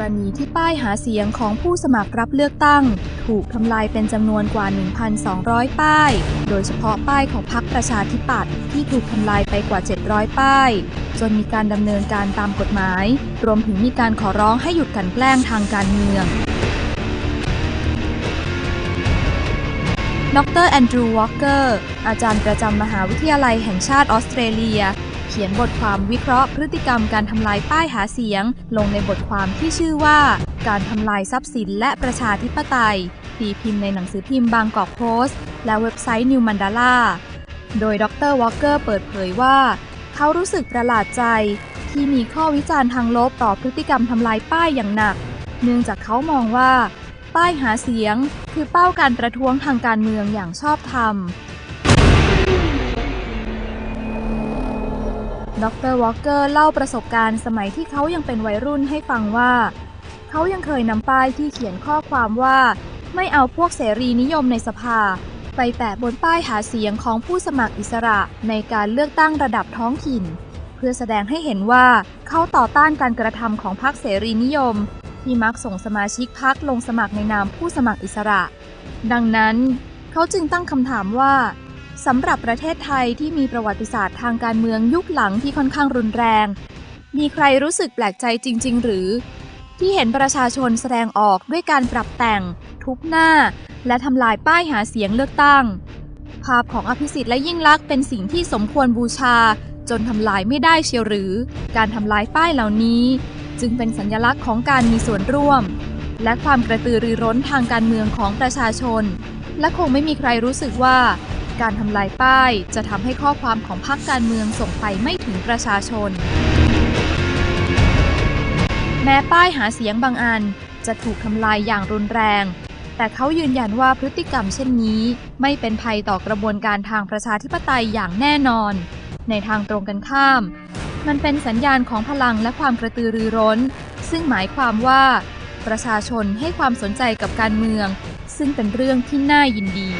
รณีที่ป้ายหาเสียงของผู้สมัครรับเลือกตั้ง ถูกทำลายเป็นจำนวนกว่า 1,200 ป้าย โดยเฉพาะป้ายของพรรคประชาธิปัตย์ที่ถูกทำลายไปกว่า 700 ป้าย จนมีการดำเนินการตามกฎหมาย รวมถึงมีการขอร้องให้หยุดกันแกล้งทางการเมืองดรแอนดรูว์วอลเกอร์ อาจารย์ประจำมหาวิทยาลัยแห่งชาติออสเตรเลีย เขียนบทความวิเคราะห์พฤติกรรมการทำลายป้ายหาเสียง ลงในบทความที่ชื่อว่า การทำลายทรัพย์สินและประชาธิปไตยตีพิมพ์ในหนังสือพิมพ์บางกอกโพสต์ และเว็บไซต์นิวมันดาล่าโดยดรวอลเกอร์เปิดเผยว่า เขารู้สึกประหลาดใจ ที่มีข้อวิจารณ์ทางลบต่อพฤติกรรมทำลายป้ายอย่างหนัก เนื่องจากเขามองว่า ป้ายหาเสียง คือเป้าการประท้วงทางการเมืองอย่างชอบธรรม ดรวอลเกอร์เล่าประสบการณ์สมัยที่เขายังเป็นวัยรุ่นให้ฟังว่า เขายังเคยนำป้ายที่เขียนข้อความว่า ไม่เอาพวกเสรีนิยมในสภา ไปแปะบนป้ายหาเสียงของผู้สมัครอิสระในการเลือกตั้งระดับท้องถิ่น เพื่อแสดงให้เห็นว่าเขาต่อต้านการกระทำของพรรคเสรีนิยม ที่มักส่งสมาชิกพรรคลงสมัครในนามผู้สมัครอิสระ ดังนั้น เขาจึงตั้งคำถามว่า สำหรับประเทศไทยที่มีประวัติศาสตร์ทางการเมืองยุคหลังที่ค่อนข้างรุนแรง มีใครรู้สึกแปลกใจจริง ๆ หรือ ที่เห็นประชาชนแสดงออกด้วยการปรับแต่ง ทุบหน้า และทำลายป้ายหาเสียงเลือกตั้ง ภาพของอภิสิทธิ์และยิ่งลักษณ์เป็นสิ่งที่สมควรบูชา จนทำลายไม่ได้เชียวหรือ การทำลายป้ายเหล่านี้ จึงเป็นสัญลักษณ์ของการมีส่วนร่วม และความกระตือรือร้นทางการเมืองของประชาชน และคงไม่มีใครรู้สึกว่า การทำลายป้าย จะทำให้ข้อความของพรรคการเมืองส่งไปไม่ถึงประชาชน แม้ป้ายหาเสียงบางอันจะถูกทำลายอย่างรุนแรง แต่เขายืนยันว่าพฤติกรรมเช่นนี้ ไม่เป็นภัยต่อกระบวนการทางประชาธิปไตยอย่างแน่นอน ในทางตรงกันข้าม มันเป็นสัญญาณของพลังและความกระตือรือร้น ซึ่งหมายความว่าประชาชนให้ความสนใจกับการเมือง ซึ่งเป็นเรื่องที่น่ายินดี